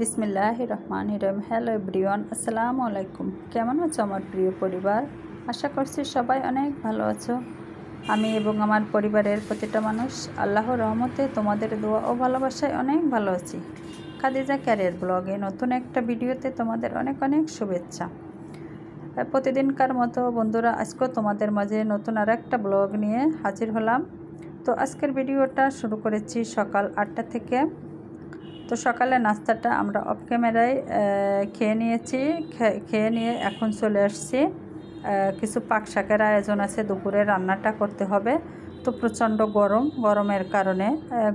বিসমিল্লাহ Rahman হিরম hello everyone, আসসালামু আলাইকুম। কেমন আছো আমার প্রিয় পরিবার? আশা করছি সবাই অনেক ভালো আছো। আমি এবং আমার পরিবারের প্রতিটা মানুষ আল্লাহ রহমতে তোমাদের দোয়া ও ভালোবাসায় অনেক ভালো আছি। খাদিজা ক্যারিয়ার ব্লগে নতুন একটা ভিডিওতে তোমাদের অনেক অনেক শুভেচ্ছা। প্রতিদিনকার মতো বন্ধুরা, আজকেও তোমাদের মাঝে নতুন আর একটা ব্লগ নিয়ে হাজির হলাম। তো আজকের ভিডিওটা শুরু করেছি সকাল আটটা থেকে। তো সকালে নাস্তাটা আমরা অফ ক্যামেরায় খেয়ে নিয়েছি। খেয়ে নিয়ে এখন চলে আসছি। কিছু পাক শাকের আয়োজন আছে। দুপুরে রান্নাটা করতে হবে। তো প্রচণ্ড গরম, গরমের কারণে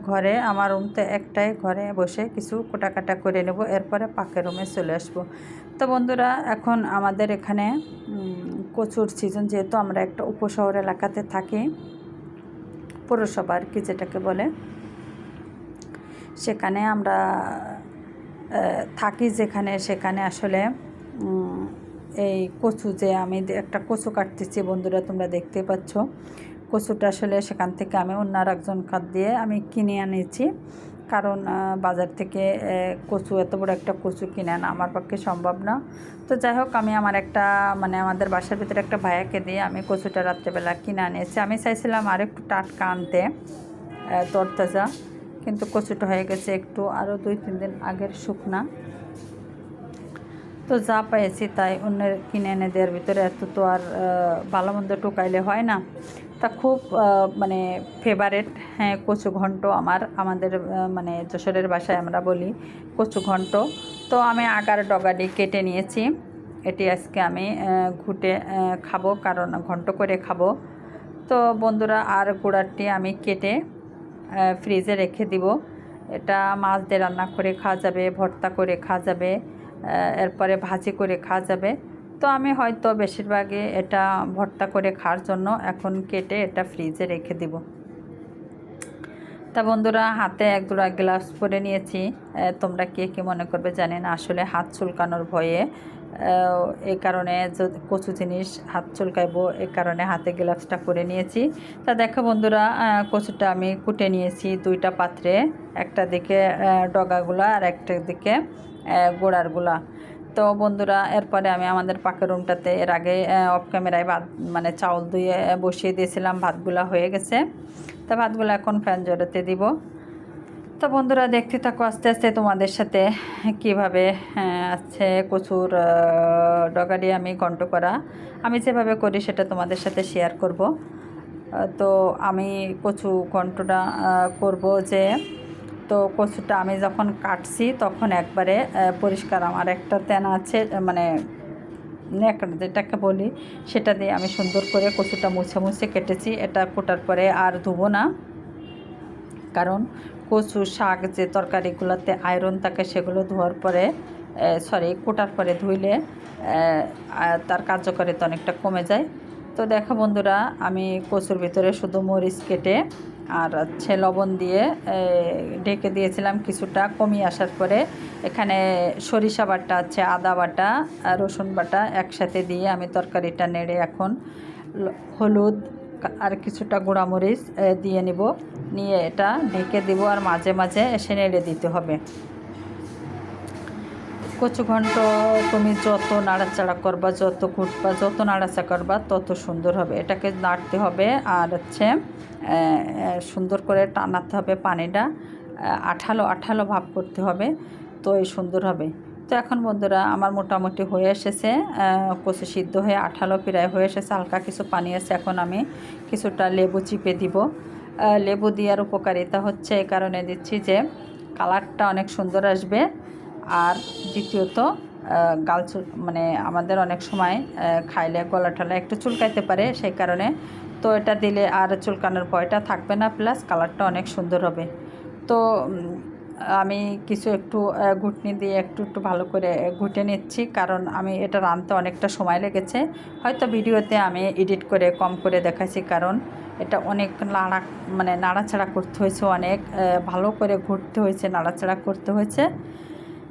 ঘরে, আমার রুমতে একটাই ঘরে বসে কিছু কোটাকাটা করে নেব। এরপরে পাকের রুমে চলে আসব। তো বন্ধুরা, এখন আমাদের এখানে কচুর সিজন যেহেতু আমরা একটা উপশহর এলাকাতে থাকি পৌরসভা আর কি যেটাকে বলে সেখানে আমরা থাকি যেখানে, সেখানে আসলে এই কচু যে আমি একটা কচু কাটতেছি, বন্ধুরা তোমরা দেখতে পাচ্ছ। কচুটা আসলে সেখান থেকে আমি অন্য আর একজন কাঠ দিয়ে আমি কিনে আনিয়েছি কারণ বাজার থেকে কচু, এত বড় একটা কচু কিনে আনা আমার পক্ষে সম্ভব না। তো যাই হোক, আমি আমার একটা মানে আমাদের বাসার ভিতরে একটা ভাইয়াকে দিয়ে আমি কচুটা রাত্রেবেলা কিনে আনিয়েছি। আমি চাইছিলাম আর একটু টাটকা আনতে তরতাজা। কিন্তু কচুটা হয়ে গেছে একটু আরও দুই, তিন দিন আগের শুকনা। তো যা পেয়েছি তাই অন্যের কিনে এনে দেওয়ার ভিতরে এত তো আর ভালো মন্দ টোকাইলে হয় না। তা খুব মানে ফেভারেট হ্যাঁ কচু ঘন্ট আমার, আমাদের মানে যশোরের ভাষায় আমরা বলি কচু ঘন্ট। তো আমি আগার ডগাটি কেটে নিয়েছি। এটি আজকে আমি ঘুটে খাব, কারণ ঘন্ট করে খাব। তো বন্ধুরা, আর গুঁড়াটি আমি কেটে ফ্রিজে রেখে দিব। এটা মাছ দিয়ে রান্না করে খাওয়া যাবে, ভর্তা করে খাওয়া যাবে এরপরে ভাজি করে খাওয়া যাবে। তো আমি হয়তো বেশিরভাগই এটা ভর্তা করে খাওয়ার জন্য এখন কেটে এটা ফ্রিজে রেখে দিব। তা বন্ধুরা, হাতে এক দুরা গ্লাভস পরে নিয়েছি। তোমরা কে কী মনে করবে জানি না আসলে হাত চুলকানোর ভয়ে এই কারণে কচু জিনিস হাত চুলকাইবো এই কারণে হাতে গ্লাভসটা পরে নিয়েছি। তা দেখো বন্ধুরা কচুটা আমি কুটে নিয়েছি দুইটা পাত্রে, একটা দিকে ডগাগুলা আর একটা দিকে গোড়ারগুলা। তো বন্ধুরা, এরপরে আমি আমাদের পাকের রুমটাতে এর আগে অফ ক্যামেরায় ভাত মানে চাউল ধুয়ে বসিয়ে দিয়েছিলাম, ভাতগুলা হয়ে গেছে। তা ভাতগুলো এখন ফ্যান জড়াতে দিব। তো বন্ধুরা দেখতে থাকো আস্তে আস্তে তোমাদের সাথে কীভাবে হ্যাঁ, আছে কচুর ডগারি আমি ঘন্ট করা। আমি যেভাবে করি সেটা তোমাদের সাথে শেয়ার করব। তো আমি কচু ঘন্টটা করব যে তো কচুটা আমি যখন কাটছি তখন একবারে পরিষ্কার আমার একটা তেনা আছে মানে ন্যাকড়া যেটাকে বলি সেটা দিয়ে আমি সুন্দর করে কচুটা মুছে মুছে কেটেছি। এটা কোটার পরে আর ধুবো না। কারণ কচু শাক যে তরকারিগুলোতে আয়রন থাকে সেগুলো ধোয়ার পরে সরি কোটার পরে ধুইলে তার কার্যকারিতা অনেকটা কমে যায়। তো দেখো বন্ধুরা, আমি কচুর ভিতরে শুধু মরিচ কেটে আর হচ্ছে লবণ দিয়ে ঢেকে দিয়েছিলাম কিছুটা। কমিয়ে আসার পরে এখানে সরিষা বাটা আছে, আদা বাটা, রসুন বাটা একসাথে দিয়ে আমি তরকারিটা নেড়ে এখন হলুদ আর কিছুটা গুঁড়ামরিচ দিয়ে নিব। নিয়ে এটা ঢেকে দিব আর মাঝে মাঝে এসে নেড়ে দিতে হবে। কচু ঘন্ট তুমি যত নাড়াচাড়া করবা, যত ঘুটবা যত নাড়াচাড়া করবা, তত সুন্দর হবে। এটাকে নাড়তে হবে আর হচ্ছে সুন্দর করে টানাতে হবে পানিটা। আঠালো আঠালো ভাব করতে হবে, তো এই সুন্দর হবে। তো এখন বন্ধুরা আমার মোটামুটি হয়ে এসেছে কচু সিদ্ধ হয়ে আঠালো প্রায় হয়ে এসেছে, হালকা কিছু পানি আছে, এখন আমি কিছুটা লেবু চিপে দিব। লেবু দেওয়ার উপকারিতা হচ্ছে এই কারণে দিচ্ছি যে কালারটা অনেক সুন্দর আসবে আর দ্বিতীয়ত গাল মানে আমাদের অনেক সময় খাইলে গলা টলা একটু চুলকাইতে পারে, সেই কারণে তো এটা দিলে আর চুলকানোর ভয়টা থাকবে না, প্লাস কালারটা অনেক সুন্দর হবে। তো আমি কিছু একটু ঘুটনি দিয়ে একটু একটু ভালো করে ঘুটে নিচ্ছি। কারণ আমি এটা রাঁধতে অনেকটা সময় লেগেছে। হয়তো ভিডিওতে আমি এডিট করে কম করে দেখাচ্ছি কারণ এটা অনেক নাড়া মানে নাড়াচাড়া করতে হয়েছে অনেক। ভালো করে ঘুরতে হয়েছে, নাড়াচাড়া করতে হয়েছে।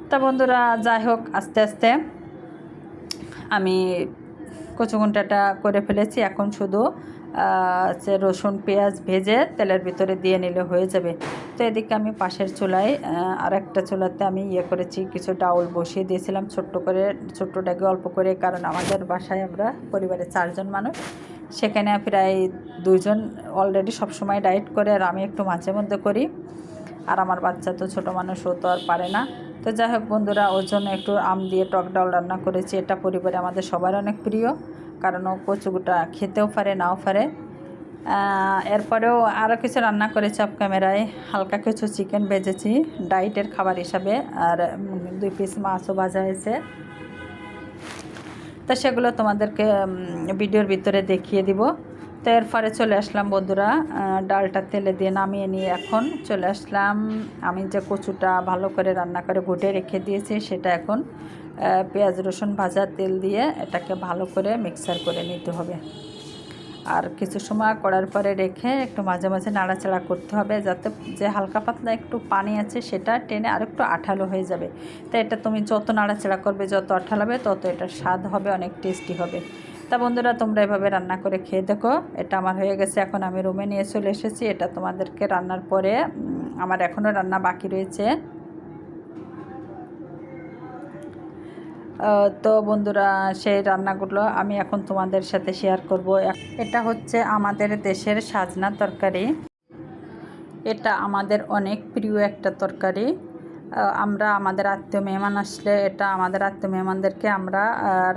তা বন্ধুরা, যাই হোক, আস্তে আস্তে আমি কচুঘণ্টাটা করে ফেলেছি। এখন শুধু হচ্ছে রসুন, পেঁয়াজ ভেজে তেলের ভিতরে দিয়ে নিলে হয়ে যাবে। তো এদিকে আমি পাশের চুলায় আর একটা চুলাতে আমি ইয়ে করেছি, কিছু ডাউল বসিয়ে দিয়েছিলাম ছোট্ট করে, ছোট্ট ডাকে অল্প করে, কারণ আমাদের বাসায় আমরা পরিবারে চারজন মানুষ। সেখানে প্রায় দুইজন অলরেডি সবসময় ডায়েট করে, আর আমি একটু মাঝে মধ্যে করি। আর আমার বাচ্চা তো ছোটো মানুষ, ও তো আর পারে না। তো যাই হোক বন্ধুরা, ওর জন্য একটু আম দিয়ে টক ডাল রান্না করেছি। এটা পরিবারে আমাদের সবার অনেক প্রিয়। কারণ ও কচুগুটা খেতেও পারে, নাও পারে। এরপরেও আরও কিছু রান্না করেছি অফ ক্যামেরায়। হালকা কিছু চিকেন ভেজেছি, ডায়েটের খাবার হিসাবে, আর দুই পিস মাছও ভাজা হয়েছে। তো সেগুলো তোমাদেরকে ভিডিওর ভিতরে দেখিয়ে দিব। তো এরপরে চলে আসলাম বন্ধুরা ডালটা তেলে দিয়ে নামিয়ে নিয়ে এখন চলে আসলাম। আমি যে কচুটা ভালো করে রান্না করে ঘুটে রেখে দিয়েছি, সেটা এখন পেঁয়াজ, রসুন ভাজা, তেল দিয়ে এটাকে ভালো করে মিক্সার করে নিতে হবে। আর কিছু সময় করার পরে রেখে একটু মাঝে মাঝে নাড়াচাড়া করতে হবে, যাতে যে হালকা পাতলা একটু পানি আছে, সেটা টেনে আর একটু আঠালো হয়ে যাবে। তো এটা তুমি যত নাড়াচাড়া করবে, যত আঠালো হবে, তত এটা স্বাদ হবে, অনেক টেস্টি হবে। তা বন্ধুরা, তোমরা এভাবে রান্না করে খেয়ে দেখো। এটা আমার হয়ে গেছে, এখন আমি রুমে নিয়ে চলে এসেছি। এটা তোমাদেরকে রান্নার পরে আমার এখনও রান্না বাকি রয়েছে। তো বন্ধুরা, সেই রান্নাগুলো আমি এখন তোমাদের সাথে শেয়ার করব। এটা হচ্ছে আমাদের দেশের সাজনা তরকারি। এটা আমাদের অনেক প্রিয় একটা তরকারি। আমরা আমাদের আত্মীয় মেহমান আসলে এটা আমাদের আত্মীয় মেহমানদেরকে আমরা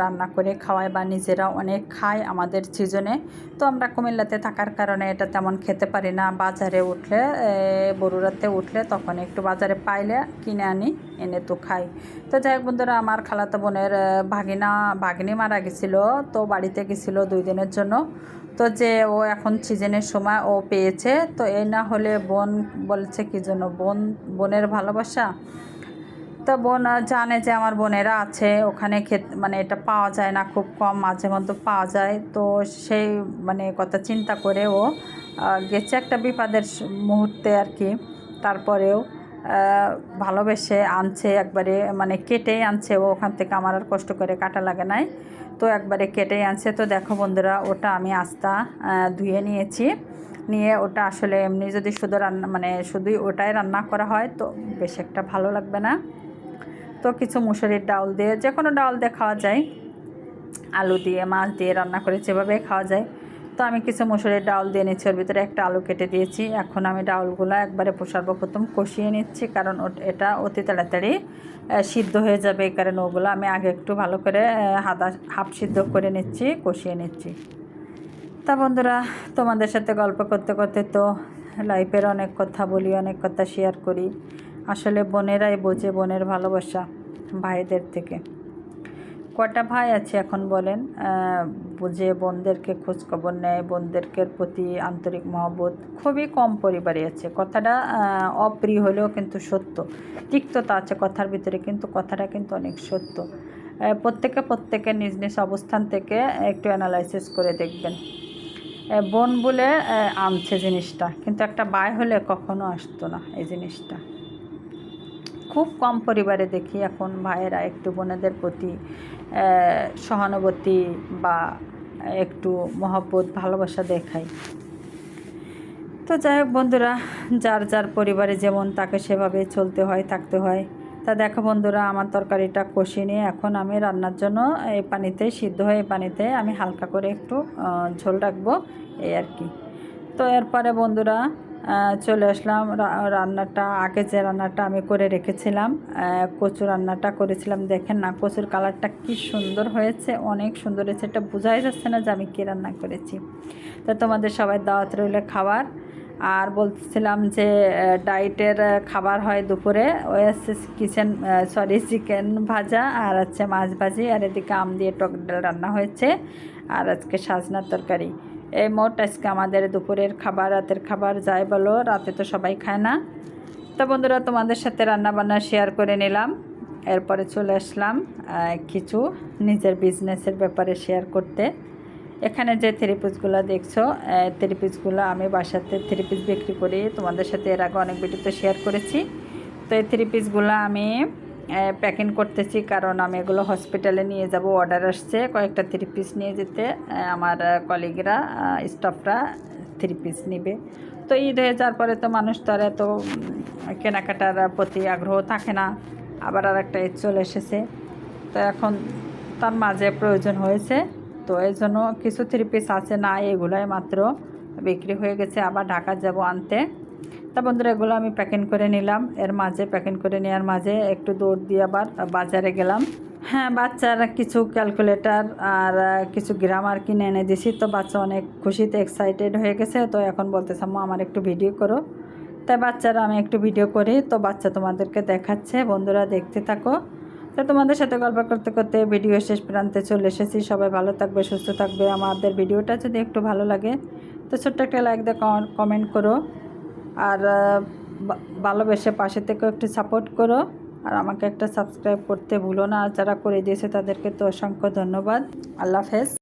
রান্না করে খাওয়াই বা নিজেরা অনেক খাই আমাদের সিজনে। তো আমরা কুমিল্লাতে থাকার কারণে এটা তেমন খেতে পারি না। বাজারে উঠলে এ, বড়ুরাতে উঠলে তখন একটু বাজারে পাইলে কিনে আনি এনে তো খাই। তো যাই হোক বন্ধুরা আমার খালাতো বোনের ভাগিনা ভাগিনী মারা গেছিল তো বাড়িতে গেছিল দুই দিনের জন্য। তো যে ও এখন সিজনের সময় ও পেয়েছে, তো এই না হলে বোন বলছে কি জন্য বোন, বোনের ভালোবাসা? তো বোন জানে যে আমার বোনেরা আছে, ওখানে খেত মানে এটা পাওয়া যায় না, খুব কম মাঝে মধ্যে পাওয়া যায়। তো সেই মানে কথা চিন্তা করে ও গেছে একটা বিপদের মুহূর্তে আর কি, তারপরেও। ভালোবেসে আনছে, একবারে মানে কেটেই আনছে, ও ওখান থেকে আমার আর কষ্ট করে কাটা লাগে নাই। তো একবারে কেটেই আনছে। তো দেখো বন্ধুরা, ওটা আমি আস্তা ধুয়ে নিয়েছি। নিয়ে ওটা আসলে এমনি যদি শুধু রান্না মানে শুধুই ওটাই রান্না করা হয়, তো বেশ একটা ভালো লাগবে না। তো কিছু মুসুরির ডাল দিয়ে যে কোনো ডাল দিয়ে খাওয়া যায়। আলু দিয়ে, মাছ দিয়ে রান্না করে যেভাবে খাওয়া যায়। তো আমি কিছু মুসুরির ডাল দিয়ে নিচ্ছি, ওর ভিতরে একটা আলু কেটে দিয়েছি। এখন আমি ডাউলগুলো একবারে সর্বপ্রথম কষিয়ে নিচ্ছি, কারণ এটা অতি তাড়াতাড়ি সিদ্ধ হয়ে যাবে এই কারণে ওগুলো আমি আগে একটু ভালো করে হাদা হাফ সিদ্ধ করে নিচ্ছি, কষিয়ে নিচ্ছি। তা বন্ধুরা, তোমাদের সাথে গল্প করতে করতে তো লাইফের অনেক কথা বলি, অনেক কথা শেয়ার করি। আসলে বোনেরাই বোঝে বোনের ভালোবাসা, ভাইদের থেকে। কটা ভাই আছে এখন বলেন? বুঝে বোনদেরকে খোঁজখবর নেয় বোনদেরকে প্রতি আন্তরিক মহব্বত। খুবই কম পরিবারে আছে। কথাটা অপ্রিয় হলেও কিন্তু সত্য। তিক্ততা আছে কথার ভিতরে, কিন্তু কথাটা কিন্তু অনেক সত্য। প্রত্যেকে প্রত্যেকের নিজ নিজ অবস্থান থেকে একটু অ্যানালাইসিস করে দেখবেন। বোন বলে আনছে জিনিসটা। কিন্তু একটা ভাই হলে কখনো আসতো না এই জিনিসটা। খুব কম পরিবারে দেখি এখন ভাইয়েরা একটু বোনেদের প্রতি সহানুভূতি বা একটু মহব্বত, ভালোবাসা দেখাই। তো যাই হোক বন্ধুরা, যার যার পরিবারে যেমন তাকে সেভাবে চলতে হয়, থাকতে হয়। তা দেখো বন্ধুরা, আমার তরকারিটা কষিয়ে নিয়ে এখন আমি রান্নার জন্য এই পানিতে সিদ্ধ হয়ে পানিতে আমি হালকা করে একটু ঝোল রাখব, এই আর কি। তো এরপরে বন্ধুরা চলে আসলাম। রান্নাটা, আগে যে রান্নাটা আমি করে রেখেছিলাম কচু রান্নাটা করেছিলাম। দেখেন না, কচুর কালারটা কি সুন্দর হয়েছে, অনেক সুন্দর হয়েছে। এটা বোঝাই যাচ্ছে না যে আমি কী রান্না করেছি। তো তোমাদের সবাই দাওয়াত রইলে খাবার। আর বলছিলাম যে ডায়েটের খাবার হয় দুপুরে। হচ্ছে কিচেন সরি, চিকেন ভাজা আর হচ্ছে মাছ ভাজি। আর এদিকে আম দিয়ে টক ডাল রান্না হয়েছে। আর আজকে সাজনার তরকারি। এই মোট আজকে আমাদের দুপুরের খাবার, রাতের খাবার যাই বলো, রাতে তো সবাই খায় না। তো বন্ধুরা, তোমাদের সাথে রান্না বান্না শেয়ার করে নিলাম। এরপরে চলে আসলাম কিছু নিজের বিজনেসের ব্যাপারে শেয়ার করতে। এখানে যে থ্রি পিসগুলো দেখছ থ্রি পিসগুলো আমি বাসাতে থ্রি পিস বিক্রি করি। তোমাদের সাথে এর আগে অনেক ভিডিওতে শেয়ার করেছি। তো এই থ্রি পিসগুলো আমি প্যাকিং করতেছি, কারণ আমি এগুলো হসপিটালে নিয়ে যাব অর্ডার আসছে। কয়েকটা থ্রি পিস নিয়ে যেতে আমার কলিগরা স্টাফরা থ্রি পিস নিবে। তো ঈদ হয়ে যাওয়ার পরে তো মানুষ তো আর এত কেনাকাটার প্রতি আগ্রহ থাকে না। আবার আর একটা ঈদ চলে এসেছে। তো এখন তার মাঝে প্রয়োজন হয়েছে। তো এই জন্য কিছু থ্রি পিস আছে না এগুলোই মাত্র বিক্রি হয়ে গেছে। আবার ঢাকা যাব আনতে। তা বন্ধুরা, এগুলো আমি প্যাকিং করে নিলাম। এর মাঝে প্যাকিং করে নেওয়ার মাঝে একটু দৌড় দিয়ে আবার বাজারে গেলাম। হ্যাঁ বাচ্চারা কিছু ক্যালকুলেটর আর কিছু গ্রামার কিনে এনে দিছি। তো বাচ্চা অনেক খুশিতে এক্সাইটেড হয়ে গেছে। তো এখন বলতেছে আম্মু আমার একটু ভিডিও করো। তাই বাচ্চারা, আমি একটু ভিডিও করি। তো বাচ্চা তোমাদেরকে দেখাচ্ছে। বন্ধুরা, দেখতে থাকো। তো তোমাদের সাথে গল্প করতে করতে ভিডিও শেষ প্রান্তে চলে এসেছি। সবাই ভালো থাকবে, সুস্থ থাকবে। আমাদের ভিডিওটা যদি একটু ভালো লাগে, তো ছোট্ট একটা লাইক দিয়ে কমেন্ট করো। আর ভালোবেসে পাশে থেকেও একটু সাপোর্ট করো। আর আমাকে একটা সাবস্ক্রাইব করতে ভুলো না। আর যারা করে দিয়েছে তাদেরকে তো অসংখ্য ধন্যবাদ। আল্লাহ হাফেজ।